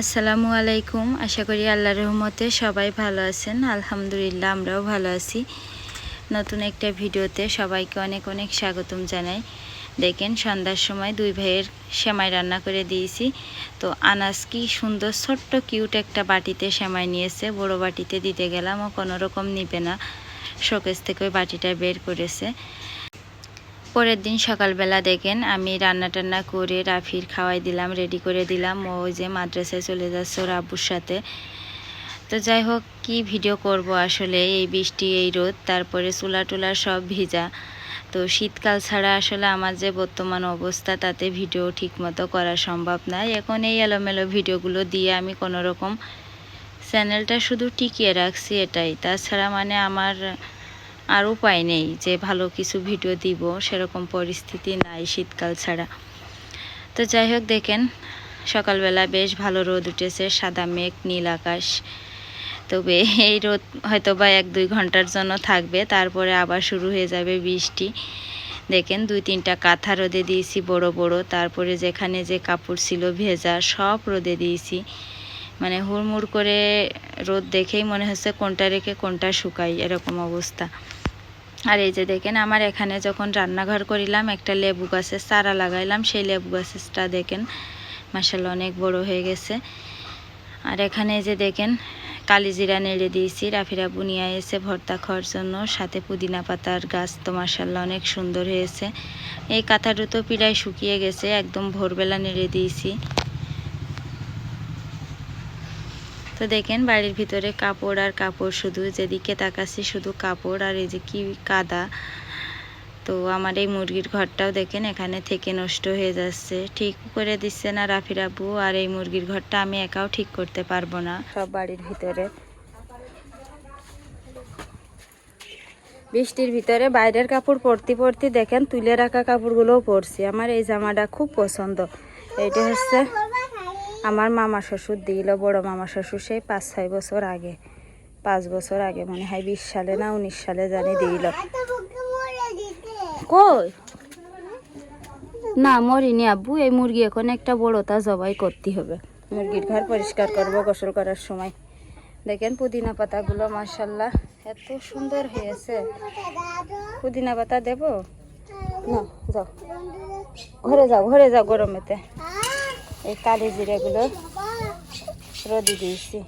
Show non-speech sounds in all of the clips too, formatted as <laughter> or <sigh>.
আসসালামু আলাইকুম। আশা করি আল্লাহ রহমতে সবাই ভালো আছেন। আলহামদুলিল্লাহ, আমরাও ভালো আছি। নতুন একটা ভিডিওতে সবাইকে অনেক অনেক স্বাগতম জানাই। দেখেন, সন্ধ্যার সময় দুই ভাইয়ের সেমাই রান্না করে দিয়েছি। তো আনাস কি সুন্দর, ছোট্ট, কিউট একটা বাটিতে সেমাই নিয়েছে। বড় বাটিতে দিতে গেলাম, ও কোনো রকম নিবে না। শোকেস থেকে ওই বাটিটা বের করেছে। পরের দিন সকালবেলা দেখেন আমি রান্না টান্না করে রাফির খাওয়াই দিলাম রেডি করে দিলাম। ওই যে মাদ্রাসায় চলে যাচ্ছে ওর আব্বুর সাথে। তো যাই হোক, কি ভিডিও করব আসলে? এই বৃষ্টি, এই রোদ, তারপরে চুলা টুলা সব ভিজা। তো শীতকাল ছাড়া আসলে আমার যে বর্তমান অবস্থা, তাতে ভিডিও ঠিকমতো করা সম্ভব নয় এখন এই এলোমেলো ভিডিওগুলো দিয়ে আমি কোনো রকম চ্যানেলটা শুধু টিকিয়ে রাখছি এটাই। তাছাড়া মানে আমার আর উপায় নেই যে ভালো কিছু ভিডিও দিব, সেরকম পরিস্থিতি নাই শীতকাল ছাড়া। তো যাই হোক, দেখেন, সকালবেলা বেশ ভালো রোদ উঠেছে, সাদা মেঘ, নীল আকাশ। তবে এই রোদ হয়তো বা এক দুই ঘণ্টার জন্য থাকবে, তারপরে আবার শুরু হয়ে যাবে বৃষ্টি। দেখেন, দুই তিনটা কাঁথা রোদে দিয়েছি, বড় বড়। তারপরে যেখানে যে কাপড় ছিল ভেজা, সব রোদে দিয়েছি। মানে হুড়মুড় করে রোদ দেখেই মনে হচ্ছে কোনটা রেখে কোনটা শুকাই, এরকম অবস্থা। আর এই যে দেখেন, আমার এখানে যখন রান্নাঘর করিলাম, একটা লেবু গাছের চারা লাগাইলাম, সেই লেবু গাছেরটা দেখেন মাসাল্লাহ অনেক বড় হয়ে গেছে। আর এখানে এই যে দেখেন কালিজিরা নেড়ে দিয়েছি রাফিরা বুনিয়া এসে ভর্তা খাওয়ার জন্য, সাথে পুদিনা পাতার গাছ তো মাসাল্লাহ অনেক সুন্দর হয়েছে। এই কাঁথাটা তো প্রায় শুকিয়ে গেছে, একদম ভোরবেলা নেড়ে দিয়েছি। তো দেখেন বাড়ির ভিতরে কাপড় আর কাপড় শুধু, যেদিকে তাকাচ্ছি শুধু কাপড় আর এই যে কি কাদা। তো আমার এই মুরগির ঘরটাও দেখেন এখানে থেকে নষ্ট হয়ে যাচ্ছে। ঠিক করে দিচ্ছে না রাফির আব্বু, আর এই মুরগির ঘরটা আমি একাও ঠিক করতে পারব না। সব বাড়ির ভিতরে। বৃষ্টির ভিতরে বাইরের কাপড় পরতে পরতে দেখেন তুলে রাখা কাপড়গুলোও পরছি। আমার এই জামাটা খুব পছন্দ। এইটা হচ্ছে আমার মামা শ্বশুর দিল, বড় মামা শ্বশুর সেই পাঁচ, ছয় বছর আগে। পাঁচ বছর আগে, মনে হয় বিশ সালে না উনিশ সালে জানি দিল। কই? না, মরিনি আব্বু, এই মুরগি এখন একটা বড়টা জবাই করতে হবে। মুরগির ঘর পরিষ্কার করব গোসল করার সময়। দেখেন পুদিনা পাতাগুলো মার্শাল্লাহ এত সুন্দর হয়েছে। পুদিনা পাতা দেব? না, যাও। ঘরে যাও ঘরে যাও গরমেতে। এই কালি জিরেগুলো রোদি দিয়েছি।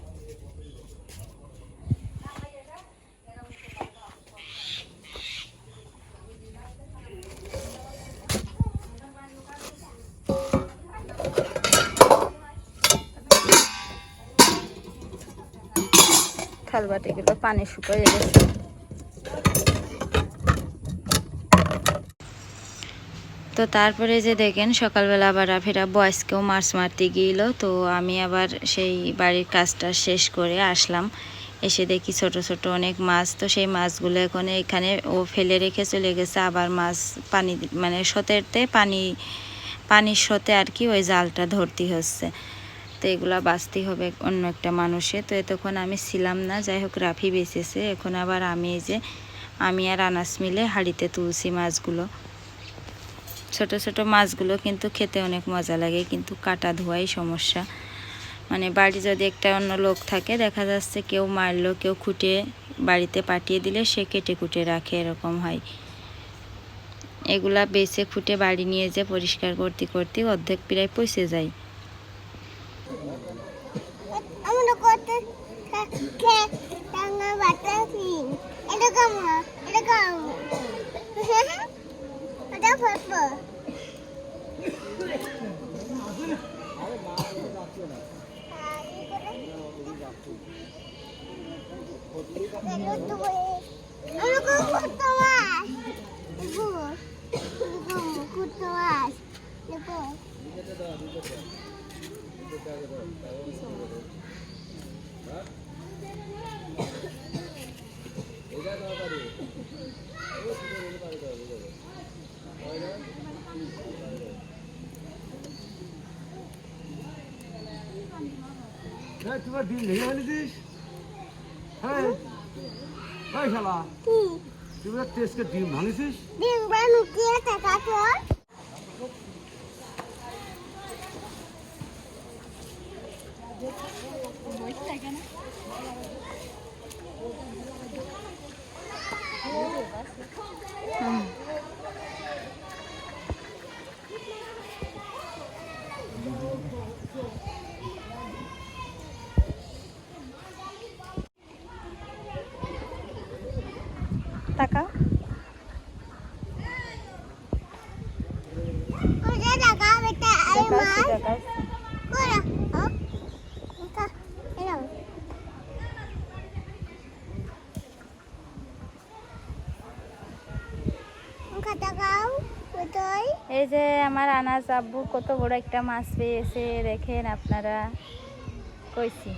থালবাটিগুলো পানি শুকিয়ে গেছে। তো তারপরে যে দেখেন, সকালবেলা আবার রাফিরা বয়সকেও মাছ মারতে গিয়েছিল তো আমি আবার সেই বাড়ির কাজটা শেষ করে আসলাম। এসে দেখি ছোট ছোট অনেক মাছ। তো সেই মাছগুলো এখন এখানে ও ফেলে রেখে চলে গেছে। আবার মাছ পানি মানে সতেরতে পানি, পানির সতে আর কি ওই জালটা ধরতে হচ্ছে। তো এগুলা বাঁচতে হবে অন্য একটা মানুষে। তো এতক্ষণ আমি ছিলাম না। যাই হোক, রাফি বেঁচেছে। এখন আবার আমি যে, আমি আর আনাস মিলে হাঁড়িতে তুলছি মাছগুলো। ছোট ছোট মাছগুলো কিন্তু খেতে অনেক মজা লাগে, কিন্তু কাটা ধোয়াই সমস্যা। মানে বাড়ি যদি একটা অন্য লোক থাকে, দেখা যাচ্ছে কেউ মারলো, কেউ খুঁটে বাড়িতে পাঠিয়ে দিলে সে কেটে কুটে রাখে, এরকম হয়। এগুলা বেছে খুঁটে বাড়ি নিয়ে যে পরিষ্কার করতে করতে অর্ধেক প্রায় পচে যায়। <laughs> কামা এটা কাম এটা ফটো আমরা কোন করতে আস দেখো দেখো করতে আস দেখো হ্যাঁ তোমার ডিম ভেঙে ফেলেছিস? হ্যাঁ? শালা। তুমি টেস্টকে ডিম ভাঙেছিস? ডিম বানু কে টাকা তোর হুম। তাকাও ওটা টাকা বেটা এই ওটাই এই যে আমার আনাজ আব্বু কত বড় একটা মাছ পেয়েছে, দেখেন আপনারা। কইছি।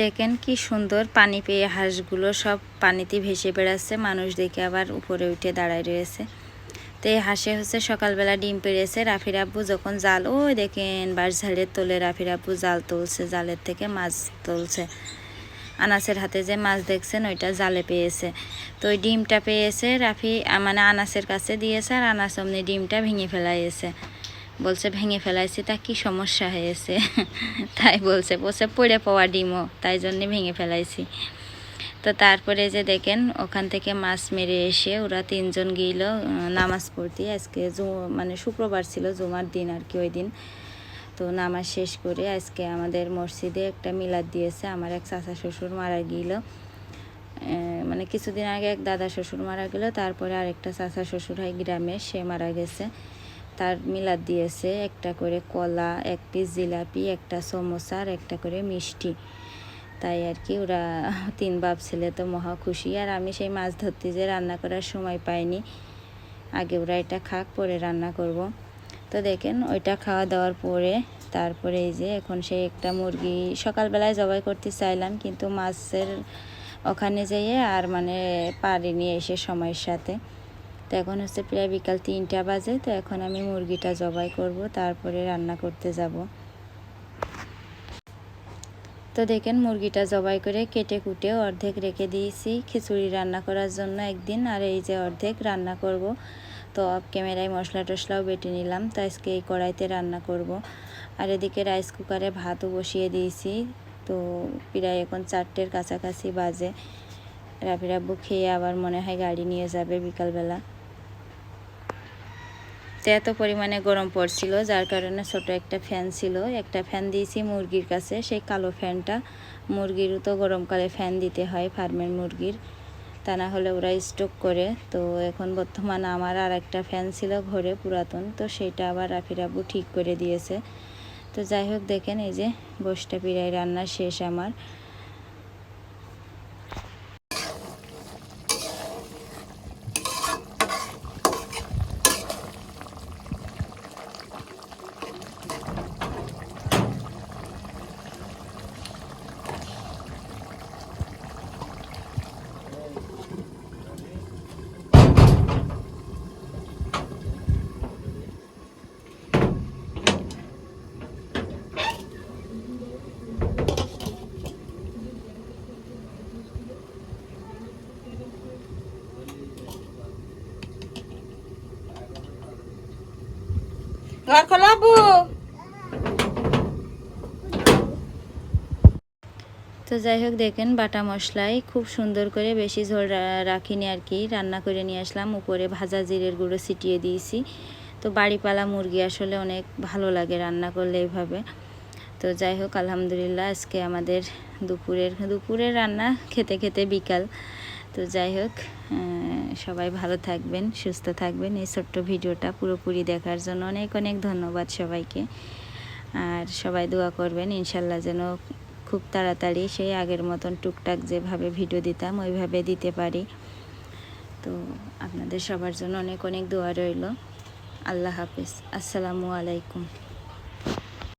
দেখেন কি সুন্দর পানি পেয়ে হাঁসগুলো সব পানিতে ভেসে বেড়াচ্ছে, মানুষ দেখে আবার উপরে উঠে দাঁড়ায় রয়েছে। তো এই হাঁসে হচ্ছে সকালবেলা ডিম পেড়েছে, রাফির আব্বু যখন জাল, ওই দেখেন বাঁশ ঝাড়ের তোলে রাফির আব্বু জাল তুলছে, জালের থেকে মাছ তুলছে। আনাসের হাতে যে মাছ দেখছেন, ওইটা জালে পেয়েছে। তো ওই ডিমটা পেয়েছে রাফি মানে আনাসের কাছে দিয়েছে আর আনাস অমনি ডিমটা ভেঙে ফেলাইয়েছে বলছে, ভেঙে ফেলাইছি, তা কি সমস্যা হয়েছে? <laughs> তাই বলছে বলছে, পড়ে পাওয়া ডিমও, তাই জন্যে ভেঙে ফেলাইছি। তো তারপরে যে দেখেন, ওখান থেকে মাছ মেরে এসে ওরা তিনজন গিয়েছিল নামাজ পড়তে। আজকে মানে শুক্রবার ছিল, জুমার দিন আর কি ওই দিন। তো নামাজ শেষ করে আজকে আমাদের মসজিদে একটা মিলাদ দিয়েছে। আমার এক চাচা শ্বশুর মারা গিয়েছিল মানে কিছুদিন আগে এক দাদা শ্বশুর মারা গেল, তারপরে আরেকটা চাচা শ্বশুর হয় গ্রামে, সে মারা গেছে। তার মিলাদ দিয়েছে একটা করে কলা, এক পিস জিলাপি, একটা সমোসা আর একটা করে মিষ্টি। তাই আর কি, ওরা <laughs> তিন বাপ ছেলে তো মহা খুশি। আর আমি সেই মাছ ধরতে যে রান্না করার সময় পাইনি। আগে ওরা এটা খাক, পরে রান্না করব। তো দেখেন, ওইটা খাওয়া দাওয়ার পরে তারপরে এই যে এখন সেই একটা মুরগি সকালবেলায় জবাই করতে চাইলাম, কিন্তু মাছের ওখানে যেয়ে আর মানে পারিনি এসে সময়ের সাথে। তো এখন হচ্ছে প্রায় বিকাল তিনটা বাজে, তো এখন আমি মুরগিটা জবাই করব, তারপরে রান্না করতে যাব। তো দেখেন মুরগিটা জবাই করে কেটে কুটে অর্ধেক রেখে দিয়েছি। খিচুড়ি রান্না করার জন্য একদিন আর এই যে অর্ধেক রান্না করব। তো অফ ক্যামেরায় মশলা টশলাও বেটে নিলাম, তো আজকে এই কড়াইতে রান্না করব। আর এদিকে রাইস কুকারে ভাতও বসিয়ে দিয়েছি। তো প্রায় এখন চারটের কাছাকাছি বাজে। রাব্বু খেয়ে আবার মনে হয় গাড়ি নিয়ে যাবে বিকালবেলা। তো এত পরিমাণে গরম পড়ছিল, যার কারণে ছোট একটা ফ্যান ছিল। একটা ফ্যান দিয়েছি মুরগির কাছে, সেই কালো ফ্যানটা মুরগিরও তো গরমকালে ফ্যান দিতে হয় ফার্মের মুরগির। তা না হলে ওরা স্টক করে। তো এখন বর্তমানে আমার আর একটা ফ্যান ছিল ঘরে পুরাতন, তো সেটা আবার রাফিরাবু ঠিক করে দিয়েছে। তো যাই হোক, দেখেন এই যে গোষ্ঠটা পিড়াই রান্না শেষ আমার। তো যাই হোক, দেখেন বাটা মশলায় খুব সুন্দর করে বেশি ঝোল রাখিনি আর কি। রান্না করে নিয়ে আসলাম, উপরে ভাজা জিরের গুঁড়ো ছিটিয়ে দিয়েছি। তো বাড়িপালা মুরগি আসলে অনেক ভালো লাগে রান্না করলে এইভাবে তো যাই হোক, আলহামদুলিল্লাহ, আজকে আমাদের দুপুরের দুপুরের রান্না খেতে খেতে বিকাল। তো যাই হোক সবাই ভালো থাকবেন, সুস্থ থাকবেন। এই ছোট্ট ভিডিওটা পুরোপুরি দেখার জন্য অনেক অনেক ধন্যবাদ সবাইকে। আর সবাই দোয়া করবেন, ইনশাল্লাহ যেন খুব তাড়াতাড়ি সেই আগের মতন টুকটাক যেভাবে ভিডিও দিতাম, ওইভাবে দিতে পারি। তো আপনাদের সবার জন্য অনেক অনেক দোয়া রইল। আল্লাহ হাফিজ। আসসালামু আলাইকুম।